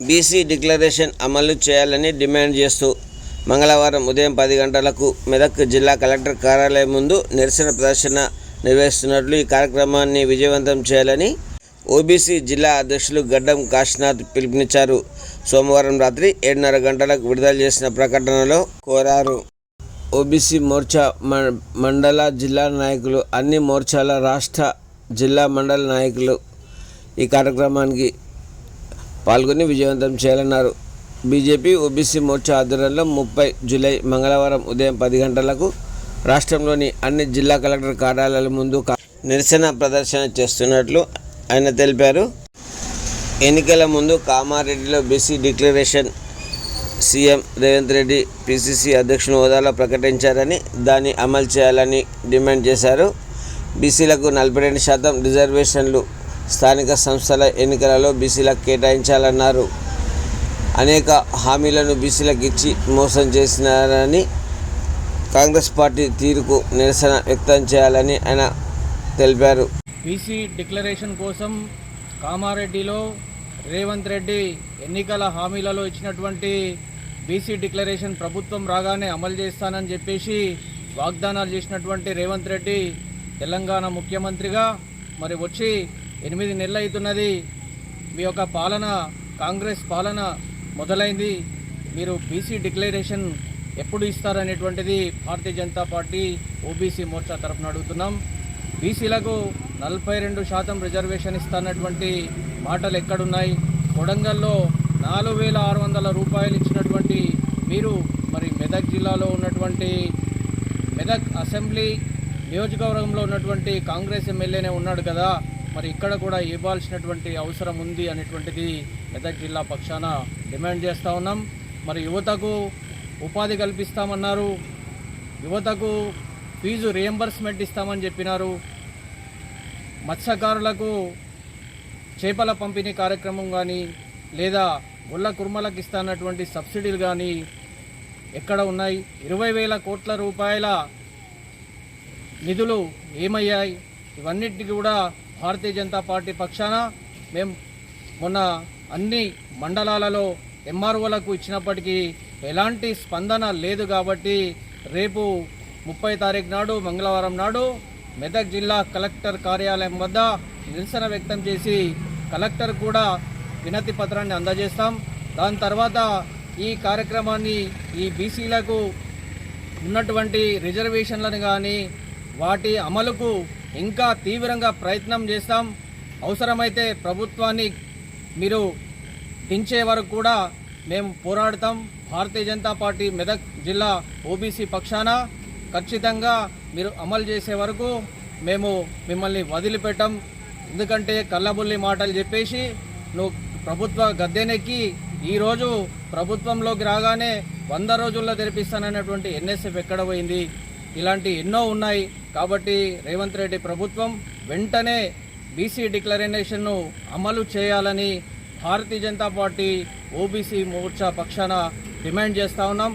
BC declaration అమలు చేయాలని demand చేస్తూ మంగళవారం ఉదయం పది గంటలకు మెదక్ జిల్లా కలెక్టర్ కార్యాలయం ముందు నిరసన ప్రదర్శన నిర్వహిస్తున్నట్లు ఈ కార్యక్రమాన్ని విజయవంతం చేయాలని ఓబీసీ జిల్లా అధ్యక్షులు గడ్డం కాశీనాథ్ పిలుపునిచ్చారు. సోమవారం రాత్రి ఏడున్నర గంటలకు విడుదల చేసిన ప్రకటనలో కోరారు. ఓబీసీ మోర్చా మ- మండల జిల్లా నాయకులు అన్ని మోర్చాల రాష్ట్ర జిల్లా మండల నాయకులు ఈ కార్యక్రమానికి పాల్గొని విజయవంతం చేయాలన్నారు. బీజేపీ ఓబీసీ మోర్చా ఆధ్వర్యంలో ముప్పై జూలై మంగళవారం ఉదయం పది గంటలకు రాష్ట్రంలోని అన్ని జిల్లా కలెక్టర్ కార్యాలయాల ముందు నిరసన ప్రదర్శన చేస్తున్నట్లు ఆయన తెలిపారు. ఎన్నికల ముందు కామారెడ్డిలో BC declaration CM Revanth Reddy PCC అధ్యక్షుని హోదాలో ప్రకటించారని దాన్ని అమలు చేయాలని డిమాండ్ చేశారు. బీసీలకు నలభై రెండు శాతం రిజర్వేషన్లు స్థానిక సంస్థల ఎన్నికలలో బీసీలకు కేటాయించాలన్నారు. అనేక హామీలను బీసీలకు ఇచ్చి మోసం చేసినారని కాంగ్రెస్ పార్టీ తీరుకు నిరసన వ్యక్తం చేయాలని ఆయన తెలిపారు. బీసీ డిక్లరేషన్ కోసం కామారెడ్డిలో రేవంత్ రెడ్డి ఎన్నికల హామీలలో ఇచ్చినటువంటి బీసీ డిక్లరేషన్ ప్రభుత్వం రాగానే అమలు చేస్తానని చెప్పేసి వాగ్దానాలు చేసినటువంటి రేవంత్ రెడ్డి తెలంగాణ ముఖ్యమంత్రిగా మరి వచ్చి ఎనిమిది నెలలు అవుతున్నది మీ యొక్క పాలన కాంగ్రెస్ పాలన మొదలైంది. మీరు బీసీ డిక్లరేషన్ ఎప్పుడు ఇస్తారనేటువంటిది భారతీయ జనతా పార్టీ ఓబీసీ మోర్చా తరఫున అడుగుతున్నాం. బీసీలకు నలభై రెండు శాతం రిజర్వేషన్ ఇస్తానటువంటి మాటలు ఎక్కడున్నాయి? కొడంగల్లో నాలుగు వేల ఆరు వందల రూపాయలు ఇచ్చినటువంటి మీరు మరి మెదక్ జిల్లాలో ఉన్నటువంటి మెదక్ అసెంబ్లీ నియోజకవర్గంలో ఉన్నటువంటి కాంగ్రెస్ ఎమ్మెల్యేనే ఉన్నాడు కదా. మరి ఇక్కడ కూడా ఇవ్వాల్సినటువంటి అవసరం ఉంది అనేటువంటిది మెదక్ జిల్లా పక్షాన డిమాండ్ చేస్తూ ఉన్నాం. మరి యువతకు ఉపాధి కల్పిస్తామన్నారు. యువతకు ఫీజు రియంబర్స్మెంట్ ఇస్తామని చెప్పినారు. మత్స్యకారులకు చేపల పంపిణీ కార్యక్రమం కానీ లేదా గుళ్ళ కుర్మలకు ఇస్తానటువంటి సబ్సిడీలు కానీ ఎక్కడ ఉన్నాయి? ఇరవై వేల కోట్ల రూపాయల నిధులు ఏమయ్యాయి? ఇవన్నిటికీ కూడా భారతీయ జనతా పార్టీ పక్షాన మేము మొన్న అన్ని మండలాలలో ఎంఆర్ఓలకు ఇచ్చినప్పటికీ ఎలాంటి స్పందన లేదు కాబట్టి రేపు ముప్పై తారీఖు నాడు మంగళవారం నాడు మెదక్ జిల్లా కలెక్టర్ కార్యాలయం వద్ద నిరసన వ్యక్తం చేసి కలెక్టర్ కూడా వినతి పత్రాన్ని అందజేస్తాం. దాని తర్వాత ఈ కార్యక్రమాన్ని ఈ బీసీలకు ఉన్నటువంటి రిజర్వేషన్లను కానీ వాటి అమలుకు ఇంకా తీవ్రంగా ప్రయత్నం చేస్తాం. అవసరమైతే ప్రభుత్వాన్ని మీరు దించే వరకు కూడా మేము పోరాడతాం. భారతీయ జనతా పార్టీ మెదక్ జిల్లా ఓబీసీ పక్షాన ఖచ్చితంగా మీరు అమలు చేసే వరకు మేము మిమ్మల్ని వదిలిపెట్టం. ఎందుకంటే కళ్ళబుల్లి మాటలు చెప్పేసి నువ్వు ప్రభుత్వ గద్దెనెక్కి ఈరోజు ప్రభుత్వంలోకి రాగానే వంద రోజుల్లో తెరిపిస్తానన్నటువంటి ఎన్ఎస్ఎఫ్ ఎక్కడ పోయింది? ఇలాంటి ఎన్నో ఉన్నాయి. కాబట్టి రేవంత్ రెడ్డి ప్రభుత్వం వెంటనే బీసీ డిక్లరేషన్ను అమలు చేయాలని భారతీయ జనతా పార్టీ ఓబీసీ మోర్చా పక్షాన డిమాండ్ చేస్తా ఉన్నాం.